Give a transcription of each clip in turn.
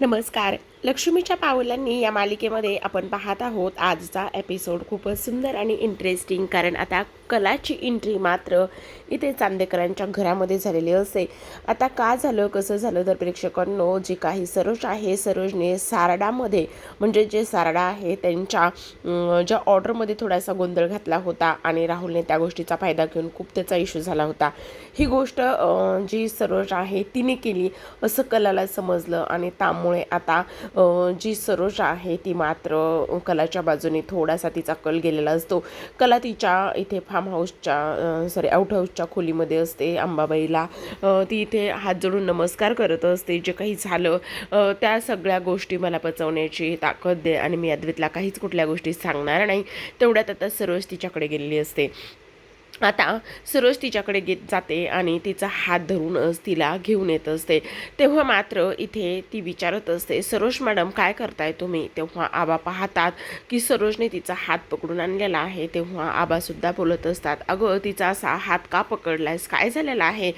नमस्कार. लक्ष्मीच्या पावलांनी या मालिकेमध्ये आपण पाहत आहोत आजचा एपिसोड खूपच सुंदर आणि इंटरेस्टिंग कारण आता कलाची एंट्री मात्र इथे चांदेकरांच्या घरामध्ये झालेली असते. आता का झालं कसं झालं तर प्रेक्षकांनो जे काही सरोज आहे सरोजने सारडामध्ये म्हणजे जे सारडा आहे त्यांच्या ज्या ऑर्डरमध्ये थोडासा गोंधळ घातला होता आणि राहुलने त्या गोष्टीचा फायदा घेऊन खूप त्याचा इश्यू झाला होता. ही गोष्ट जी सरोज आहे तिने केली असं कलाला समजलं आणि ताम त्यामुळे आता जी सरोज आहे ती मात्र कलाच्या बाजूने थोडासा तिचा कल गेलेला असतो. कला तिच्या इथे फार्म हाऊसच्या सॉरी आउट हाऊसच्या खोलीमध्ये असते. अंबाबाईला ती इथे हात जोडून नमस्कार करत असते. जे काही झालं त्या सगळ्या गोष्टी मला पचवण्याची ताकद दे आणि मी अद्वैतला काहीच कुठल्या गोष्टी सांगणार नाही. तेवढ्यात आता सरोज तिच्याकडे गेलेली असते. आता सरोज तिच्याकडे घेत जाते आणि तिचा हात धरूनच तिला घेऊन येत असते. तेव्हा मात्र इथे ती विचारत असते सरोज मॅडम काय करताय तुम्ही? तेव्हा आबा पाहतात की सरोजने तिचा हात पकडून आणलेला आहे. तेव्हा आबासुद्धा बोलत असतात अगं तिचा असा हात का पकडलायस? काय झालेला आहे?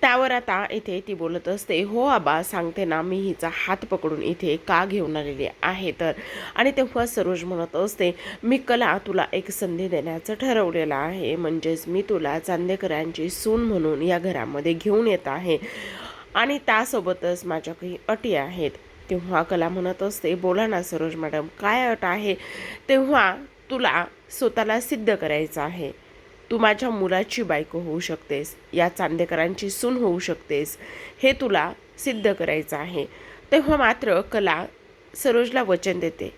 त्यावर आता इथे ती बोलत असते हो आबा सांगते ना मी हिचा हात पकडून इथे का घेऊन आलेली आहे तर? आणि तेव्हा सरोज म्हणत असते मी कला तुला एक संधी देण्याचं ठरवलेलं आहे. म्हणजेच मी तुला चांदेकरांची सून म्हणून या घरामध्ये घेऊन येत आहे. आणि त्यासोबतच माझ्या काही अटी आहेत. तेव्हा कला म्हणत असते बोला ना सरोज मॅडम काय अट आहे? तेव्हा तुला स्वतःला सिद्ध करायचं आहे. तू माझ्या मुलाची बायको होऊ शकतेस या चांदेकरांची सून होऊ शकतेस हे तुला सिद्ध करायचं आहे. तेव्हा मात्र कला सरोजला वचन देते.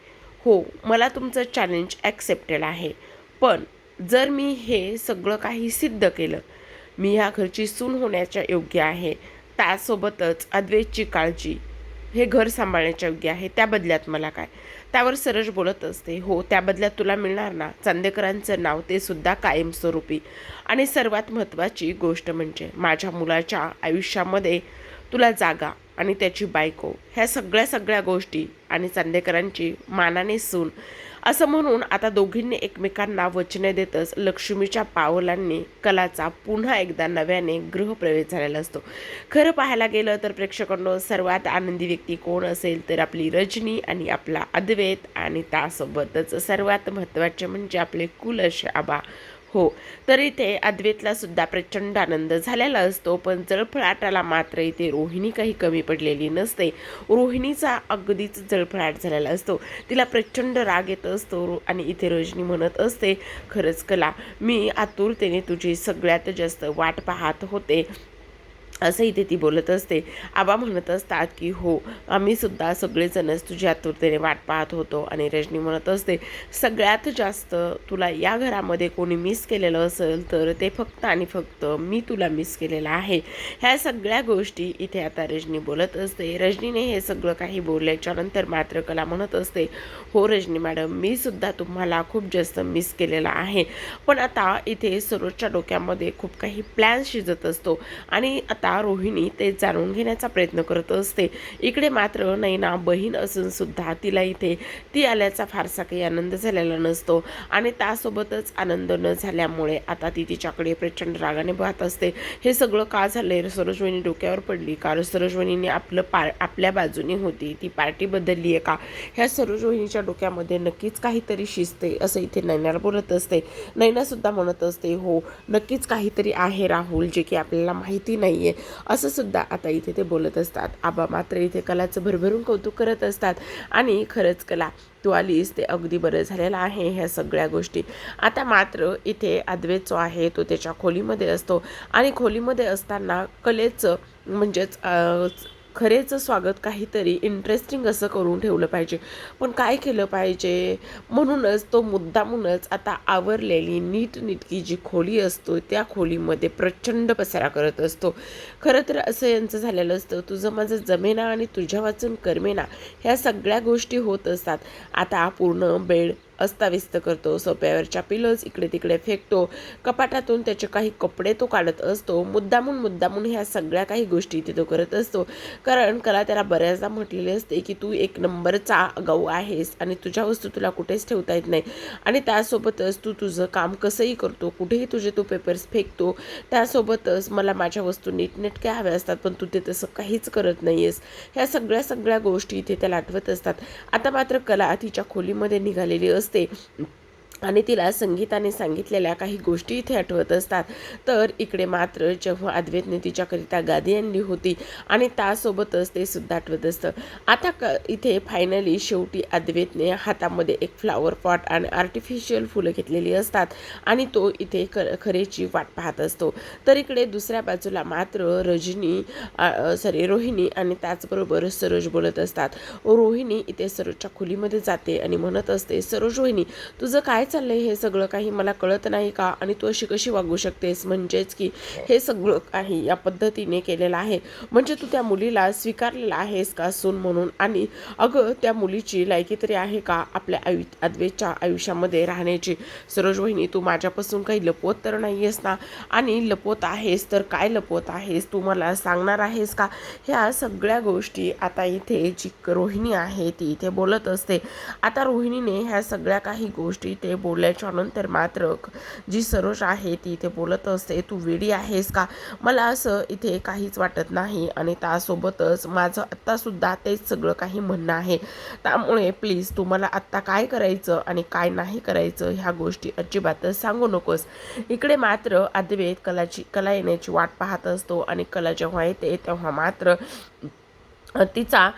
हो मला तुमचं चॅलेंज ॲक्सेप्टेड आहे. पण जर मी हे सगळं काही सिद्ध केलं मी ह्या घरची सून होण्याच्या योग्य आहे त्यासोबतच अद्वैतची काळजी हे घर सांभाळण्याच्या योग्य आहे त्या बदल्यात मला काय? त्यावर सरज बोलत असते हो त्या बदल्यात तुला मिळणार ना? चांदेकरांचं नाव ते सुद्धा कायमस्वरूपी. आणि सर्वात महत्त्वाची गोष्ट म्हणजे माझ्या मुलाच्या आयुष्यामध्ये तुला जागा आणि त्याची बायको ह्या सगळ्या सगळ्या गोष्टी आणि चांदेकरांची मानाने सून असं म्हणून आता दोघींनी एकमेकांना वचने देतच लक्ष्मीच्या पावलांनी कलाचा पुन्हा एकदा नव्याने गृहप्रवेश झालेला असतो. खरं पाहायला गेलं तर प्रेक्षकांनो सर्वात आनंदी व्यक्ती कोण असेल तर आपली रजनी आणि आपला अद्वैत आणि त्यासोबतच सर्वात महत्त्वाचे म्हणजे आपले कुलश आबा. हो. तर इथे अद्वैतला सुद्धा प्रचंड आनंद झालेला असतो पण जळफळाटाला मात्र इथे रोहिणी काही कमी पडलेली नसते. रोहिणीचा अगदीच जळफळाट झालेला असतो. तिला प्रचंड राग येत असतो रो- आणि इथे रजनी म्हणत असते खरंच कला मी आतुरतेने तुझी सगळ्यात जास्त वाट पाहत होते. असं इथे ती बोलत असते आबा म्हणत असतात की हो आम्ही सुद्धा सगळेजणच तुझ्या आतुरतेने वाट पाहत होतो. आणि रजनी म्हणत असते सगळ्यात जास्त तुला या घरामध्ये कोणी मिस केलेलं असेल तर ते फक्त आणि फक्त मी तुला मिस केलेलं आहे. ह्या सगळ्या गोष्टी इथे आता रजनी बोलत असते. रजनीने हे सगळं काही बोलल्याच्या नंतर मात्र कला म्हणत असते हो रजनी मॅडम मी सुद्धा तुम्हाला खूप जास्त मिस केलेला आहे. पण आता इथे सरोजच्या डोक्यामध्ये खूप काही प्लॅन शिजत असतो आणि आता रोहिणी ते जाणून घेण्याचा प्रयत्न करत असते. इकडे मात्र नैना बहीण असून सुद्धा तिला इथे ती आल्याचा फारसा काही आनंद झालेला नसतो. आणि त्यासोबतच आनंद न झाल्यामुळे आता ती तिच्याकडे प्रचंड रागाने पाहत असते. हे सगळं का झालंय? सरोजवणी डोक्यावर पडली. का सरोजवणीने आपलं पार आपल्या बाजूने होती. ती पार्टी बदलली आहे का? ह्या सरोजवणीच्या डोक्यामध्ये नक्कीच काहीतरी शिजते असं इथे नैनाला बोलत असते. नैनासुद्धा म्हणत असते हो नक्कीच काहीतरी आहे राहुल जे की आपल्याला माहिती नाही आहे असं सुद्धा आता इथे ते बोलत असतात. आबा मात्र इथे कलाचं भरभरून कौतुक करत असतात. आणि खरंच कला तू आलीस ते अगदी बरं झालेलं आहे ह्या सगळ्या गोष्टी. आता मात्र इथे अद्वेत जो आहे तो त्याच्या खोलीमध्ये असतो. आणि खोलीमध्ये असताना कलेचं म्हणजेच खरेचं स्वागत काहीतरी इंटरेस्टिंग असं करून ठेवलं पाहिजे. पण काय केलं पाहिजे? म्हणूनच तो मुद्दामूनच आता आवरलेली नीटनीटकी जी खोली असतो त्या खोलीमध्ये प्रचंड पसारा करत असतो. खरं तर असं यांचं झालेलं असतं तुझं माझं जमेना आणि तुझ्या वाचून करमेना ह्या सगळ्या गोष्टी होत असतात. आता पूर्ण बेड अस्ताव्यस्त करतो. सोप्यावरच्या पिलोज इकडे तिकडे फेकतो. कपाटातून त्याचे काही कपडे तो काढत असतो. मुद्दामून मुद्दामून ह्या सगळ्या काही गोष्टी इथे तो करत असतो. कारण कला त्याला बऱ्याचदा म्हटलेले असते की तू एक नंबरचा गऊ आहेस आणि तुझ्या वस्तू तुला कुठेच ठेवता येत नाही. आणि त्यासोबतच तू तुझं काम कसंही करतो कुठेही तुझे तू पेपर्स फेकतो त्यासोबतच मला माझ्या वस्तू नीटनेटक्या हव्या असतात पण तू ते तसं काहीच करत नाही आहेस ह्या सगळ्या सगळ्या गोष्टी इथे त्याला आठवत असतात. आता मात्र कला तिच्या खोलीमध्ये निघालेली असते namaste आणि तिला संगीताने सांगितलेल्या काही गोष्टी इथे आठवत असतात. तर इकडे मात्र जेव्हा अद्वैतने तिच्याकरिता गादी आणली होती आणि त्यासोबतच ते सुद्धा आठवत असतं. आता क इथे फायनली शेवटी अद्वैतने हातामध्ये एक फ्लावर पॉट आणि आर्टिफिशियल फुलं घेतलेली असतात आणि तो इथे क खरेची वाट पाहत असतो. तर इकडे दुसऱ्या बाजूला मात्र रजनी सॉरी रोहिणी आणि त्याचबरोबर सरोज बोलत असतात. रोहिणी इथे सरोजच्या खोलीमध्ये जाते आणि म्हणत असते सरोज रोहिणी तुझं काय चाललंय हे सगळं काही मला कळत नाही का? आणि तू अशी कशी वागू शकतेस? म्हणजेच की हे सगळं काही या पद्धतीने केलेलं आहे. म्हणजे तू त्या मुलीला स्वीकारलेला आहेस का सून म्हणून? आणि अगं त्या मुलीची लायकी तरी आहे का आपल्या आयु अद्वेच्या आयुष्यामध्ये राहण्याची? सरोज वहिनी तू माझ्यापासून काही लपवत तर नाही आहेस ना? आणि लपवत आहेस तर काय लपवत आहेस? तू मला सांगणार आहेस का? ह्या सगळ्या गोष्टी आता इथे जी रोहिणी आहे ती इथे बोलत असते. आता रोहिणीने ह्या सगळ्या काही गोष्टी ते बोलल्याच्या नंतर मात्र जी सरोज आहे ती इथे बोलत असते तू वेडी आहेस का? मला असं इथे काहीच वाटत नाही आणि त्यासोबतच माझं आत्तासुद्धा तेच सगळं काही म्हणणं आहे. त्यामुळे प्लीज तू मला आत्ता काय करायचं आणि काय नाही करायचं ह्या गोष्टी अजिबातच सांगू नकोस. इकडे मात्र अद्वैत कलाची कला येण्याची वाट पाहत असतो आणि कला जेव्हा येते तेव्हा मात्र तिचा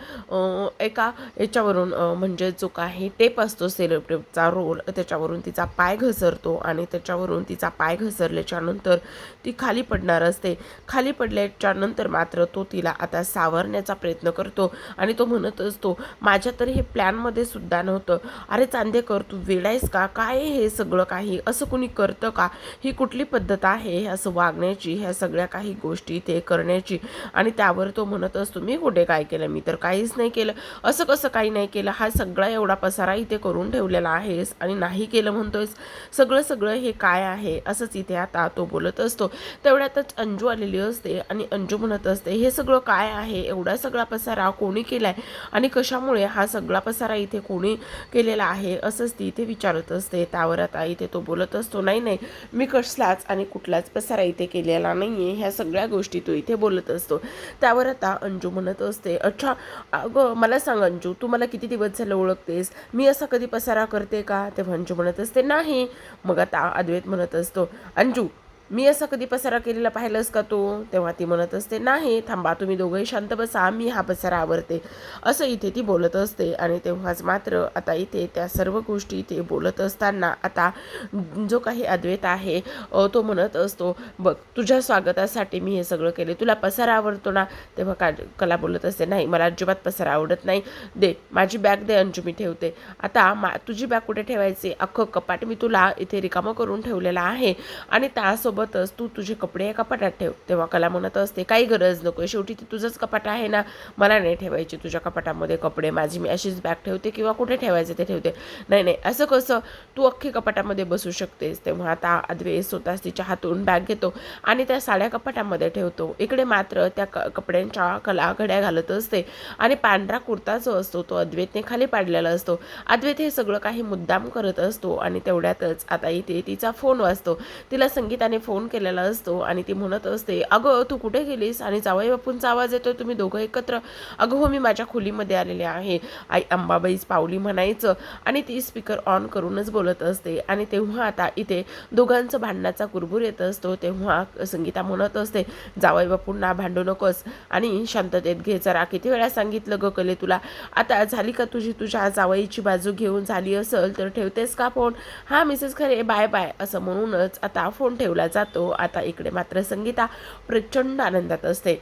एका याच्यावरून म्हणजे जो काही टेप असतो सेलोटेपचा रोल त्याच्यावरून तिचा पाय घसरतो आणि त्याच्यावरून तिचा पाय घसरल्याच्यानंतर ती खाली पडणार असते. खाली पडल्याच्यानंतर मात्र तो तिला आता सावरण्याचा प्रयत्न करतो आणि तो म्हणत असतो माझ्या तर हे प्लॅनमध्ये सुद्धा नव्हतं. अरे चांदेकर तू वेडायस का? काय हे सगळं काही? असं कुणी करतं का? ही कुठली पद्धत आहे? असं वागण्याची ह्या सगळ्या काही गोष्टी ते करण्याची? आणि त्यावर तो म्हणत असतो मी कुठे काय काय केलं मी तर काहीच नाही केलं. असं कसं काही नाही केलं हा सगळा एवढा पसारा इथे करून ठेवलेला आहेस आणि नाही केलं म्हणतोयस सगळं सगळं हे काय आहे असंच इथे आता तो बोलत असतो. तेवढ्यातच अंजू आलेली असते आणि अंजू म्हणत असते हे सगळं काय आहे? एवढा सगळा पसारा कोणी केलाय? आणि कशामुळे हा सगळा पसारा इथे कोणी केलेला आहे? असंच ती इथे विचारत असते. त्यावर आता इथे तो बोलत असतो नाही नाही मी कसलाच आणि कुठलाच पसारा इथे केलेला नाहीये ह्या सगळ्या गोष्टी तो इथे बोलत असतो. त्यावर आता अंजू म्हणत असते अच्छा अगं मला सांग अंजू तू मला किती दिवस झालं ओळखतेस? मी असा कधी पसारा करते का? तेव्हा अंजू म्हणत असते नाही. मग आता अद्वैत म्हणत असतो अंजू मी असं कधी पसारा केलेला पाहिलंस का तू? तेव्हा ती म्हणत असते नाही थांबा तुम्ही दोघंही शांत बसा मी हा पसारा आवडते असं इथे ती बोलत असते आणि तेव्हाच मात्र आता इथे त्या सर्व गोष्टी ते बोलत असताना आता जो काही अद्वैत आहे तो म्हणत असतो बघ तुझ्या स्वागतासाठी मी हे सगळं केले तुला पसारा आवडतो ना? तेव्हा का कला बोलत असते नाही मला अजिबात पसारा आवडत नाही दे माझी बॅग दे अंजू मी ठेवते. आता मा तुझी बॅग कुठे ठेवायची? अख्खं कपाट मी तुला इथे रिकामं करून ठेवलेला आहे आणि त्यासोबत सोबतच तू तुझे कपडे या कपाटात ठेव. तेव्हा कला म्हणत असते काही गरज नको शेवटी ते तुझंच कपाट आहे ना? मला नाही ठेवायचे तुझ्या कपाटामध्ये कपडे. माझी मी अशीच बॅग ठेवते किंवा कुठे ठेवायचे ते ठेवते. नाही नाही असं कसं? तू अख्खी कपाटामध्ये बसू शकतेस. तेव्हा आता अद्वे स्वतःच तिच्या हातून बॅग घेतो आणि त्या साड्या कपाटामध्ये ठेवतो. इकडे मात्र त्या क कपड्यांच्या कला घड्या घालत असते आणि पांढरा कुर्ता जो असतो तो अद्वैतने खाली पाडलेला असतो. अद्वैत हे सगळं काही मुद्दाम करत असतो आणि तेवढ्यातच आता इथे तिचा फोन वाजतो. तिला संगीताने फोन केलेला असतो आणि ती म्हणत असते अगं तू कुठे गेलीस? आणि जावई बापूंचा आवाज येतो तुम्ही दोघं एकत्र. अगं हो मी माझ्या खोलीमध्ये आलेले आहे. आई अंबाबाईच पावली म्हणायचं आणि ती स्पीकर ऑन करूनच बोलत असते. आणि तेव्हा आता इथे दोघांचं भांडणाचा कुरबूर येत असतो. तेव्हा संगीता म्हणत असते जावई बापूंना भांडू नकोस. आणि शांततेत घे जरा किती वेळा सांगितलं ग कले तुला? आता झाली का तुझी तुझ्या जावईची बाजू घेऊन झाली असेल तर ठेवतेस का फोन हा मिसेस खरे बाय बाय असं म्हणूनच आता फोन ठेवला जातो. आता इकडे मात्र संगीता प्रचंड आनंदात असते.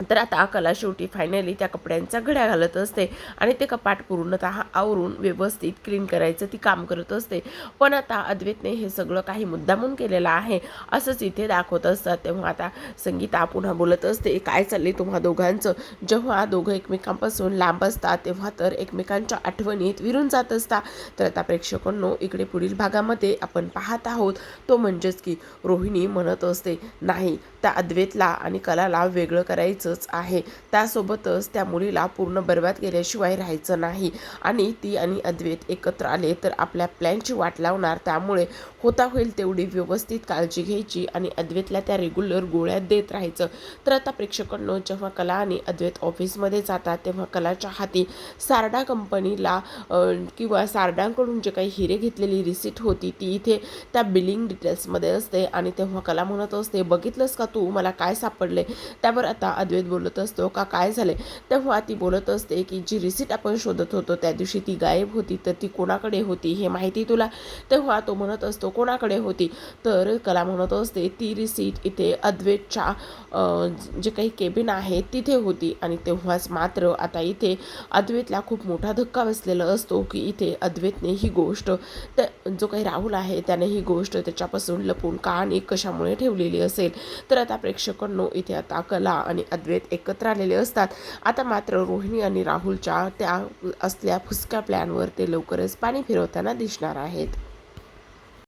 तर आता कला शेवटी फायनली त्या कपड्यांचा घड्या घालत असते आणि ते कपाट पूर्णतः आवरून व्यवस्थित क्लीन करायचं ती काम करत असते. पण आता अद्वैतने हे सगळं काही मुद्दामून केलेलं आहे. असंच इथे दाखवत असतात. तेव्हा आता संगीता पुन्हा बोलत असते काय चालले तुम्हा दोघांचं? जेव्हा दोघं एकमेकांपासून लांब असतात तेव्हा तर एकमेकांच्या आठवणीत विरून जात असता तर आता प्रेक्षकांनो इकडे पुढील भागामध्ये आपण पाहत आहोत तो म्हणजेच की रोहिणी म्हणत असते नाही त्या अद्वैतला आणि कलाला वेगळं करायचंच आहे. त्यासोबतच त्या मुलीला पूर्ण बर्बाद केल्याशिवाय राहायचं नाही. आणि ती आणि अद्वैत एकत्र आले तर आपल्या प्लॅनची वाट लावणार. त्यामुळे होता होईल तेवढी व्यवस्थित काळजी घ्यायची आणि अद्वैतला त्या रेग्युलर गोळ्या देत राहायचं. तर आता प्रेक्षकांनो जेव्हा कला आणि अद्वैत ऑफिसमध्ये जातात तेव्हा कलाच्या हाती सारडा कंपनीला किंवा सारडांकडून जे काही हिरे घेतलेली रिसिट होती ती इथे त्या बिलिंग डिटेल्समध्ये असते. आणि तेव्हा कला म्हणत असते बघितलंच का तू मला काय सापडले त्यावर आता अद्वैत बोलत असतो. का काय झाले तेव्हा ती बोलत असते की जी रिसिट आपण शोधत होतो त्या दिवशी ती गायब होती. तर ती कोणाकडे होती हे माहिती तुला? तेव्हा तो म्हणत असतो कोणाकडे होती? तर कला म्हणत असते ती रिसीट इथे अद्वैतच्या जे काही केबिन आहे तिथे होती. आणि तेव्हाच मात्र आता इथे अद्वैतला खूप मोठा धक्का बसलेला असतो की इथे अद्वैतने ही गोष्ट त्या जो काही राहुल आहे त्याने ही गोष्ट त्याच्यापासून लपून का आणि कशामुळे ठेवलेली असेल? तर तर आता प्रेक्षकांनो इथे आता कला आणि अद्वैत एकत्र आलेले असतात. आता मात्र रोहिणी आणि राहुलच्या त्या असल्या फुसक्या प्लॅनवर ते लवकरच पाणी फिरवताना दिसणार आहेत.